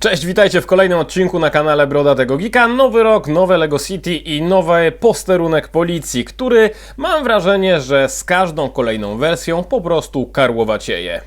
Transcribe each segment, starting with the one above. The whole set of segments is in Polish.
Cześć, witajcie w kolejnym odcinku na kanale Brodatego Geeka. Nowy rok, nowe Lego City i nowy posterunek policji, który mam wrażenie, że z każdą kolejną wersją po prostu karłowacieje.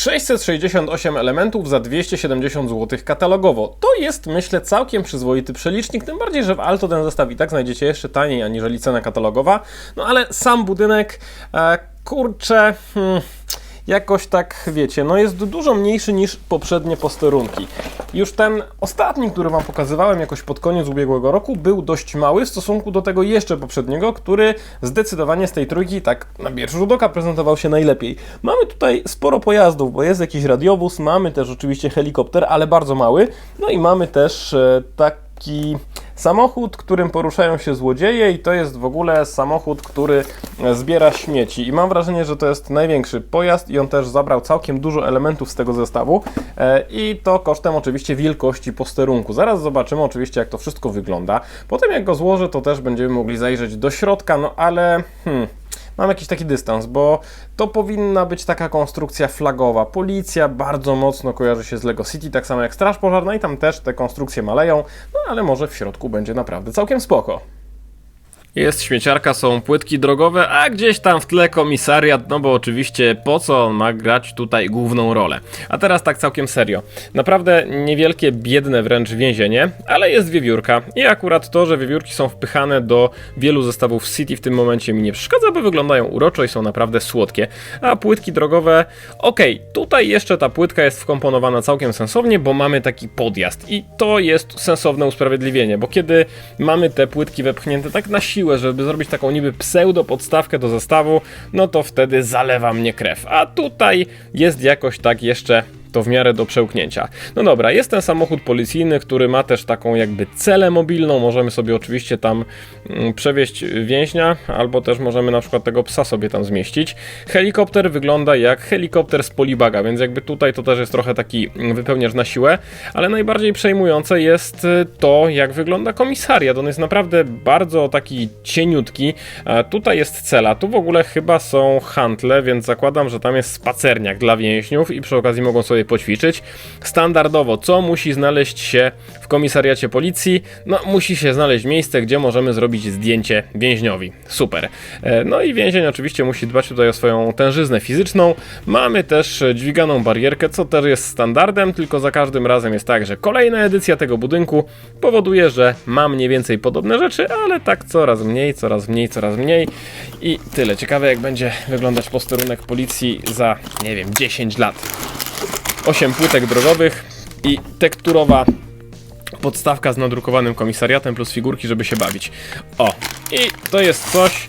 ...668 elementów za 270 zł katalogowo. To jest, myślę, całkiem przyzwoity przelicznik, tym bardziej, że w Alto ten zestaw i tak znajdziecie jeszcze taniej aniżeli cena katalogowa. No ale sam budynek, e, kurczę... Hmm, jakoś tak, wiecie, no jest dużo mniejszy niż poprzednie posterunki. Już ten ostatni, który Wam pokazywałem jakoś pod koniec ubiegłego roku, był dość mały w stosunku do tego jeszcze poprzedniego, który zdecydowanie z tej trójki tak na pierwszy rzut oka prezentował się najlepiej. Mamy tutaj sporo pojazdów, bo jest jakiś radiowóz, mamy też oczywiście helikopter, ale bardzo mały, no i mamy też e, taki samochód, którym poruszają się złodzieje i to jest w ogóle samochód, który e, zbiera śmieci i mam wrażenie, że to jest największy pojazd i on też zabrał całkiem dużo elementów z tego zestawu e, i to kosztem oczywiście wielkości posterunku. Zaraz zobaczymy oczywiście jak to wszystko wygląda. Potem jak go złożę to też będziemy mogli zajrzeć do środka, no ale hmm, mam jakiś taki dystans, bo to powinna być taka konstrukcja flagowa. Policja bardzo mocno kojarzy się z Lego City, tak samo jak Straż Pożarna i tam też te konstrukcje maleją, no ale może w środku będzie naprawdę całkiem spoko. Jest śmieciarka, są płytki drogowe, a gdzieś tam w tle komisariat, no bo oczywiście po co on ma grać tutaj główną rolę. A teraz tak całkiem serio. Naprawdę niewielkie, biedne wręcz więzienie, ale jest wiewiórka i akurat to, że wiewiórki są wpychane do wielu zestawów City w tym momencie mi nie przeszkadza, bo wyglądają uroczo i są naprawdę słodkie. A płytki drogowe, okej, tutaj jeszcze ta płytka jest wkomponowana całkiem sensownie, bo mamy taki podjazd i to jest sensowne usprawiedliwienie, bo kiedy mamy te płytki wepchnięte tak na siłę, żeby zrobić taką niby pseudo podstawkę do zestawu, no to wtedy zalewa mnie krew. A tutaj jest jakoś tak jeszcze to w miarę do przełknięcia. No dobra, jest ten samochód policyjny, który ma też taką jakby celę mobilną, możemy sobie oczywiście tam mm, przewieźć więźnia, albo też możemy na przykład tego psa sobie tam zmieścić. Helikopter wygląda jak helikopter z polibaga, więc jakby tutaj to też jest trochę taki mm, wypełniacz na siłę, ale najbardziej przejmujące jest y, to, jak wygląda komisariat. On jest naprawdę bardzo taki cieniutki. E, Tutaj jest cela, tu w ogóle chyba są hantle, więc zakładam, że tam jest spacerniak dla więźniów i przy okazji mogą sobie poćwiczyć. Standardowo, co musi znaleźć się w komisariacie policji? No, musi się znaleźć miejsce, gdzie możemy zrobić zdjęcie więźniowi. Super. E, No i więzień oczywiście musi dbać tutaj o swoją tężyznę fizyczną. Mamy też dźwiganą barierkę, co też jest standardem, tylko za każdym razem jest tak, że kolejna edycja tego budynku powoduje, że ma mniej więcej podobne rzeczy, ale tak coraz mniej, coraz mniej, coraz mniej i tyle. Ciekawe jak będzie wyglądać posterunek policji za, nie wiem, 10 lat. 8 płytek drogowych i tekturowa podstawka z nadrukowanym komisariatem plus figurki, żeby się bawić. O, i to jest coś,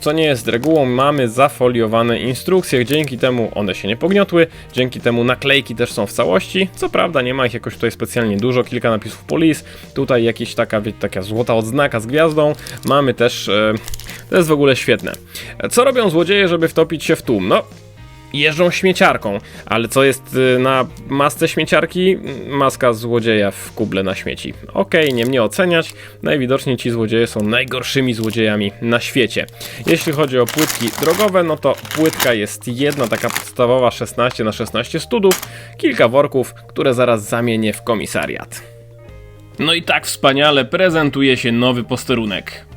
co nie jest regułą. Mamy zafoliowane instrukcje, dzięki temu one się nie pogniotły, dzięki temu naklejki też są w całości. Co prawda nie ma ich jakoś tutaj specjalnie dużo, kilka napisów police, tutaj jakieś taka, wiecie, taka złota odznaka z gwiazdą. Mamy też, e, to jest w ogóle świetne. Co robią złodzieje, żeby wtopić się w tłum? No, jeżdżą śmieciarką, ale co jest y, na masce śmieciarki? Maska złodzieja w kuble na śmieci. Okej, nie mnie oceniać, najwidoczniej ci złodzieje są najgorszymi złodziejami na świecie. Jeśli chodzi o płytki drogowe, no to płytka jest jedna, taka podstawowa 16 na 16 studów, kilka worków, które zaraz zamienię w komisariat. No i tak wspaniale prezentuje się nowy posterunek.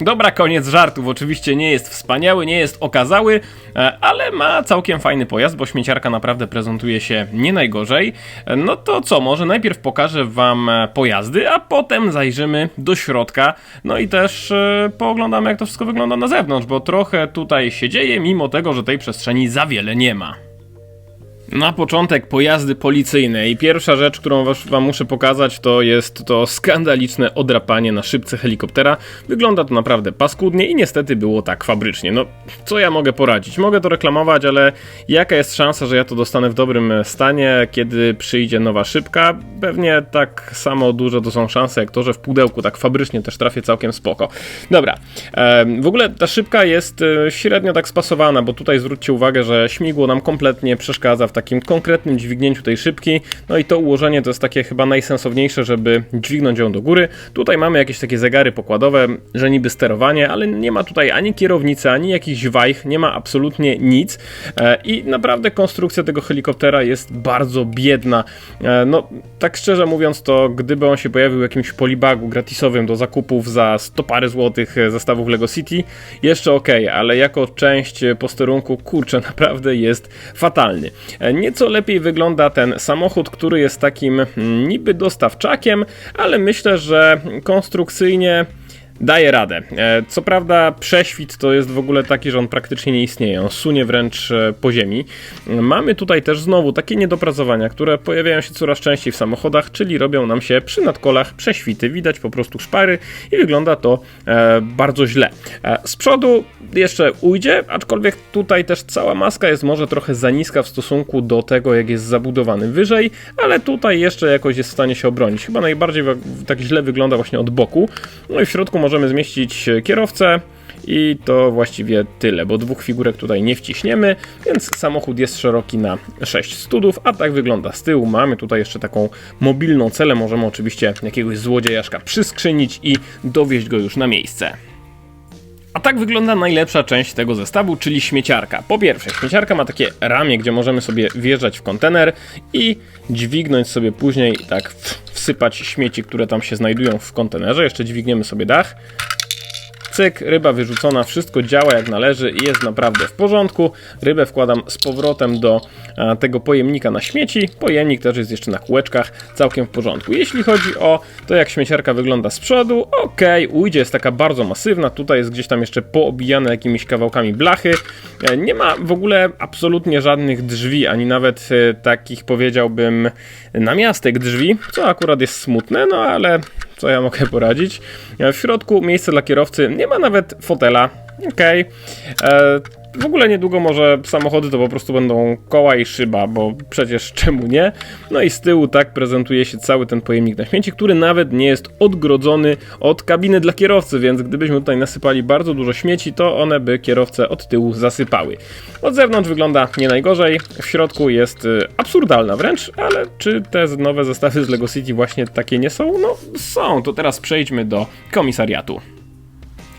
Dobra, koniec żartów. Oczywiście nie jest wspaniały, nie jest okazały, e, ale ma całkiem fajny pojazd, bo śmieciarka naprawdę prezentuje się nie najgorzej. E, No to co, może najpierw pokażę wam e, pojazdy, a potem zajrzymy do środka. No i też pooglądamy, jak to wszystko wygląda na zewnątrz, bo trochę tutaj się dzieje, mimo tego, że tej przestrzeni za wiele nie ma. Na początek pojazdy policyjne i pierwsza rzecz, którą wam muszę pokazać, to jest to skandaliczne odrapanie na szybce helikoptera. Wygląda to naprawdę paskudnie i niestety było tak fabrycznie. No, co ja mogę poradzić? Mogę to reklamować, ale jaka jest szansa, że ja to dostanę w dobrym stanie, kiedy przyjdzie nowa szybka? Pewnie tak samo duże to są szanse, jak to, że w pudełku tak fabrycznie też trafię całkiem spoko. Dobra, w ogóle ta szybka jest e, średnio tak spasowana, bo tutaj zwróćcie uwagę, że śmigło nam kompletnie przeszkadza w takim konkretnym dźwignięciu tej szybki. No i to ułożenie to jest takie chyba najsensowniejsze, żeby dźwignąć ją do góry. Tutaj mamy jakieś takie zegary pokładowe, że niby sterowanie, ale nie ma tutaj ani kierownicy, ani jakichś wajch, nie ma absolutnie nic. E, I naprawdę konstrukcja tego helikoptera jest bardzo biedna. E, no, tak szczerze mówiąc, to gdyby on się pojawił w jakimś polibagu gratisowym do zakupów za 100 pary złotych e, zestawów Lego City, jeszcze ok, ale jako część posterunku, kurczę, naprawdę jest fatalny. E, Nieco lepiej wygląda ten samochód, który jest takim mm, niby dostawczakiem, ale myślę, że konstrukcyjnie daje radę. E, Co prawda prześwit to jest w ogóle taki, że on praktycznie nie istnieje, on sunie wręcz e, po ziemi. Mamy tutaj też znowu takie niedopracowania, które pojawiają się coraz częściej w samochodach, czyli robią nam się przy nadkolach prześwity, widać po prostu szpary i wygląda to e, bardzo źle. Z przodu jeszcze ujdzie, aczkolwiek tutaj też cała maska jest może trochę za niska w stosunku do tego, jak jest zabudowany wyżej, ale tutaj jeszcze jakoś jest w stanie się obronić. Chyba najbardziej tak źle wygląda właśnie od boku. No i w środku możemy zmieścić kierowcę. I to właściwie tyle, bo dwóch figurek tutaj nie wciśniemy, więc samochód jest szeroki na 6 studów, a tak wygląda z tyłu. Mamy tutaj jeszcze taką mobilną celę, możemy oczywiście jakiegoś złodziejaszka przyskrzynić i dowieźć go już na miejsce. A tak wygląda najlepsza część tego zestawu, czyli śmieciarka. Po pierwsze, śmieciarka ma takie ramię, gdzie możemy sobie wjeżdżać w kontener i dźwignąć sobie później, tak wsypać śmieci, które tam się znajdują w kontenerze. Jeszcze dźwigniemy sobie dach. Cyk, ryba wyrzucona, wszystko działa jak należy i jest naprawdę w porządku. Rybę wkładam z powrotem do a, tego pojemnika na śmieci. Pojemnik też jest jeszcze na kółeczkach, całkiem w porządku. Jeśli chodzi o to, jak śmieciarka wygląda z przodu, ok, ujdzie jest taka bardzo masywna. Tutaj jest gdzieś tam jeszcze poobijane jakimiś kawałkami blachy. E, Nie ma w ogóle absolutnie żadnych drzwi, ani nawet e, takich powiedziałbym namiastek drzwi, co akurat jest smutne, no ale co ja mogę poradzić. E, W środku miejsce dla kierowcy, nie ma nawet fotela. Okej. E, W ogóle niedługo może samochody to po prostu będą koła i szyba, bo przecież czemu nie? No i z tyłu tak prezentuje się cały ten pojemnik na śmieci, który nawet nie jest odgrodzony od kabiny dla kierowcy, więc gdybyśmy tutaj nasypali bardzo dużo śmieci, to one by kierowcę od tyłu zasypały. Od zewnątrz wygląda nie najgorzej, w środku jest y, absurdalna wręcz, ale czy te nowe zestawy z LEGO City właśnie takie nie są? No są, to teraz przejdźmy do komisariatu.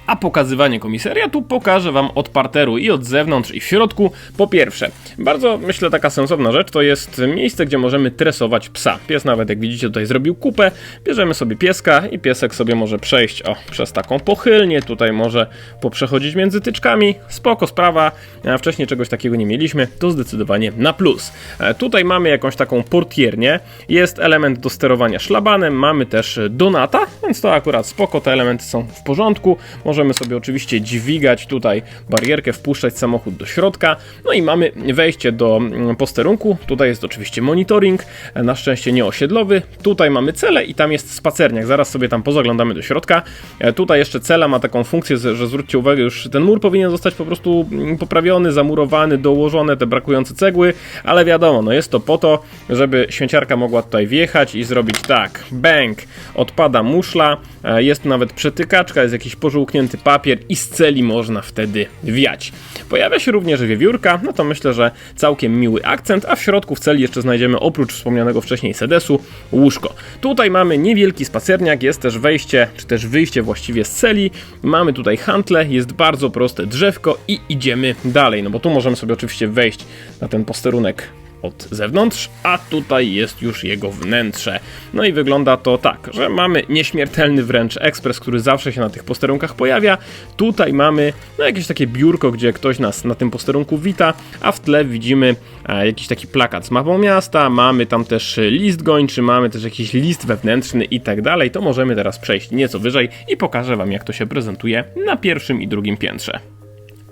A pokazywanie komisariatu pokażę Wam od parteru i od zewnątrz i w środku. Po pierwsze, bardzo myślę taka sensowna rzecz to jest miejsce, gdzie możemy tresować psa. Pies nawet jak widzicie tutaj zrobił kupę, bierzemy sobie pieska i piesek sobie może przejść o, przez taką pochylnię, tutaj może poprzechodzić między tyczkami, spoko sprawa, a wcześniej czegoś takiego nie mieliśmy, to zdecydowanie na plus. E, Tutaj mamy jakąś taką portiernię, jest element do sterowania szlabanem, mamy też donata, więc to akurat spoko, te elementy są w porządku, możemy sobie oczywiście dźwigać tutaj barierkę, wpuszczać samochód do środka, no i mamy wejście do mm, posterunku, tutaj jest oczywiście monitoring, e, na szczęście nie osiedlowy, tutaj mamy cele i tam jest spacerniak, zaraz sobie tam pozaglądamy do środka, E, tutaj jeszcze cela ma taką funkcję, że zwróćcie uwagę, już ten mur powinien zostać po prostu mm, poprawiony, zamurowany, dołożone te brakujące cegły, ale wiadomo, no jest to po to, żeby śmieciarka mogła tutaj wjechać i zrobić tak, bang, odpada muszla, e, jest nawet przetykaczka, jest jakiś pożółknięty papier i z celi można wtedy wiać. Pojawia się również wiewiórka, no to myślę, że całkiem miły akcent, a w środku w celi jeszcze znajdziemy oprócz wspomnianego wcześniej sedesu łóżko. Tutaj mamy niewielki spacerniak, jest też wejście, czy też wyjście właściwie z celi, mamy tutaj hantle, jest bardzo proste drzewko i idziemy dalej, no bo tu możemy sobie oczywiście wejść na ten posterunek od zewnątrz, a tutaj jest już jego wnętrze. No i wygląda to tak, że mamy nieśmiertelny wręcz ekspres, który zawsze się na tych posterunkach pojawia. Tutaj mamy no, jakieś takie biurko, gdzie ktoś nas na tym posterunku wita, a w tle widzimy e, jakiś taki plakat z mapą miasta, mamy tam też list gończy, mamy też jakiś list wewnętrzny i tak dalej. To możemy teraz przejść nieco wyżej i pokażę Wam, jak to się prezentuje na pierwszym i drugim piętrze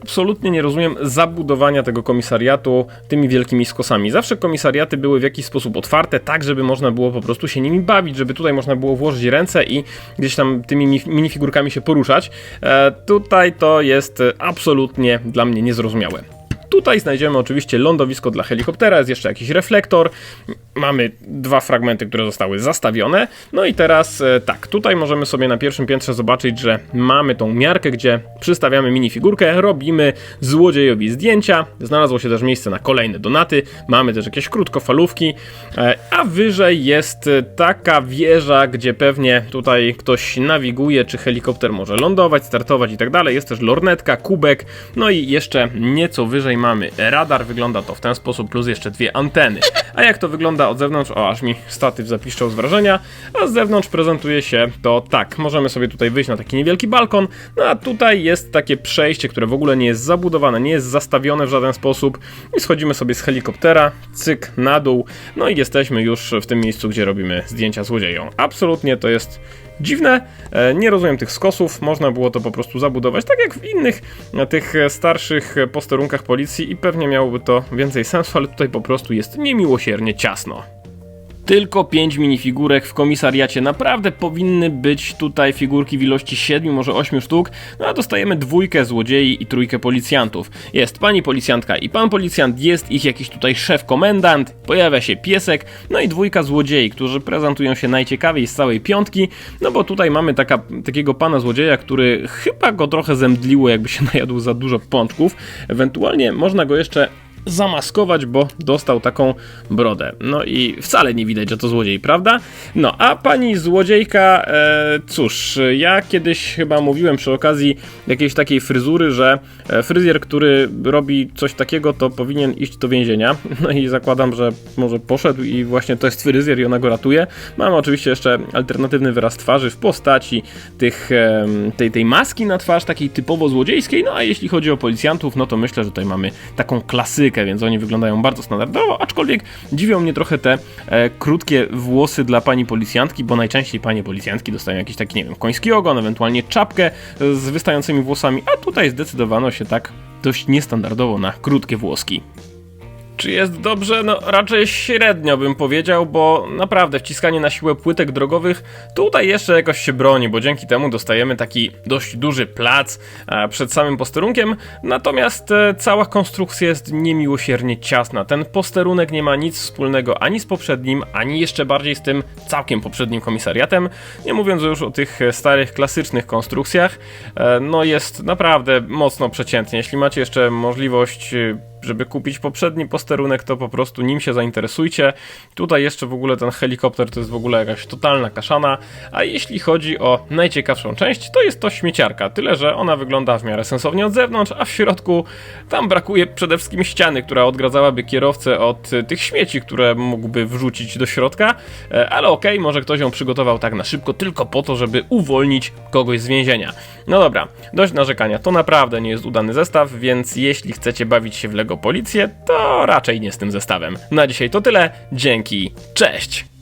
absolutnie nie rozumiem zabudowania tego komisariatu tymi wielkimi skosami. Zawsze komisariaty były w jakiś sposób otwarte, tak żeby można było po prostu się nimi bawić, żeby tutaj można było włożyć ręce i gdzieś tam tymi mi- minifigurkami się poruszać. E, tutaj to jest absolutnie dla mnie niezrozumiałe. Tutaj znajdziemy oczywiście lądowisko dla helikoptera, jest jeszcze jakiś reflektor. Mamy dwa fragmenty, które zostały zastawione. No i teraz e, tak, tutaj możemy sobie na pierwszym piętrze zobaczyć, że mamy tą miarkę, gdzie przystawiamy minifigurkę, robimy złodziejowi zdjęcia. Znalazło się też miejsce na kolejne donaty. Mamy też jakieś krótkofalówki, e, a wyżej jest e, taka wieża, gdzie pewnie tutaj ktoś nawiguje, czy helikopter może lądować, startować i tak dalej. Jest też lornetka, kubek, no i jeszcze nieco wyżej mamy radar. Wygląda to w ten sposób, plus jeszcze dwie anteny. A jak to wygląda od zewnątrz? O, aż mi statyw zapiszczał z wrażenia. A z zewnątrz prezentuje się to tak. Możemy sobie tutaj wyjść na taki niewielki balkon, no a tutaj jest takie przejście, które w ogóle nie jest zabudowane, nie jest zastawione w żaden sposób. I schodzimy sobie z helikoptera, cyk, na dół, no i jesteśmy już w tym miejscu, gdzie robimy zdjęcia złodziejom. Absolutnie to jest dziwne, e, nie rozumiem tych skosów, można było to po prostu zabudować, tak jak w innych e, tych e, starszych posterunkach policji i pewnie miałoby to więcej sensu, ale tutaj po prostu jest niemiłosiernie ciasno. Tylko 5 minifigurek w komisariacie. Naprawdę powinny być tutaj figurki w ilości 7, może 8 sztuk. No a dostajemy dwójkę złodziei i trójkę policjantów. Jest pani policjantka i pan policjant, jest ich jakiś tutaj szef komendant, pojawia się piesek, no i dwójka złodziei, którzy prezentują się najciekawiej z całej piątki. No bo tutaj mamy taka, takiego pana złodzieja, który chyba go trochę zemdliło, jakby się najadł za dużo pączków. Ewentualnie można go jeszcze zamaskować, bo dostał taką brodę. No i wcale nie widać, że to złodziej, prawda? No, a pani złodziejka, e, cóż, ja kiedyś chyba mówiłem przy okazji jakiejś takiej fryzury, że e, fryzjer, który robi coś takiego, to powinien iść do więzienia. No i zakładam, że może poszedł i właśnie to jest fryzjer i ona go ratuje. Mamy oczywiście jeszcze alternatywny wyraz twarzy w postaci tych, e, tej, tej maski na twarz, takiej typowo złodziejskiej. No a jeśli chodzi o policjantów, no to myślę, że tutaj mamy taką klasykę, więc oni wyglądają bardzo standardowo, aczkolwiek dziwią mnie trochę te e, krótkie włosy dla pani policjantki, bo najczęściej panie policjantki dostają jakiś taki, nie wiem, koński ogon, ewentualnie czapkę z wystającymi włosami, a tutaj zdecydowano się tak dość niestandardowo na krótkie włoski. Czy jest dobrze? No raczej średnio bym powiedział, bo naprawdę wciskanie na siłę płytek drogowych tutaj jeszcze jakoś się broni, bo dzięki temu dostajemy taki dość duży plac e, przed samym posterunkiem, natomiast e, cała konstrukcja jest niemiłosiernie ciasna. Ten posterunek nie ma nic wspólnego ani z poprzednim, ani jeszcze bardziej z tym całkiem poprzednim komisariatem, nie mówiąc już o tych e, starych, klasycznych konstrukcjach. No jest naprawdę mocno przeciętnie. Jeśli macie jeszcze możliwość żeby kupić poprzedni posterunek, to po prostu nim się zainteresujcie. Tutaj jeszcze w ogóle ten helikopter to jest w ogóle jakaś totalna kaszana, a jeśli chodzi o najciekawszą część, to jest to śmieciarka, tyle że ona wygląda w miarę sensownie od zewnątrz, a w środku tam brakuje przede wszystkim ściany, która odgradzałaby kierowcę od tych śmieci, które mógłby wrzucić do środka, E, ale okej, może ktoś ją przygotował tak na szybko, tylko po to, żeby uwolnić kogoś z więzienia. No dobra, dość narzekania, to naprawdę nie jest udany zestaw, więc jeśli chcecie bawić się w LEGO Policję, to raczej nie z tym zestawem. Na dzisiaj to tyle, dzięki, cześć!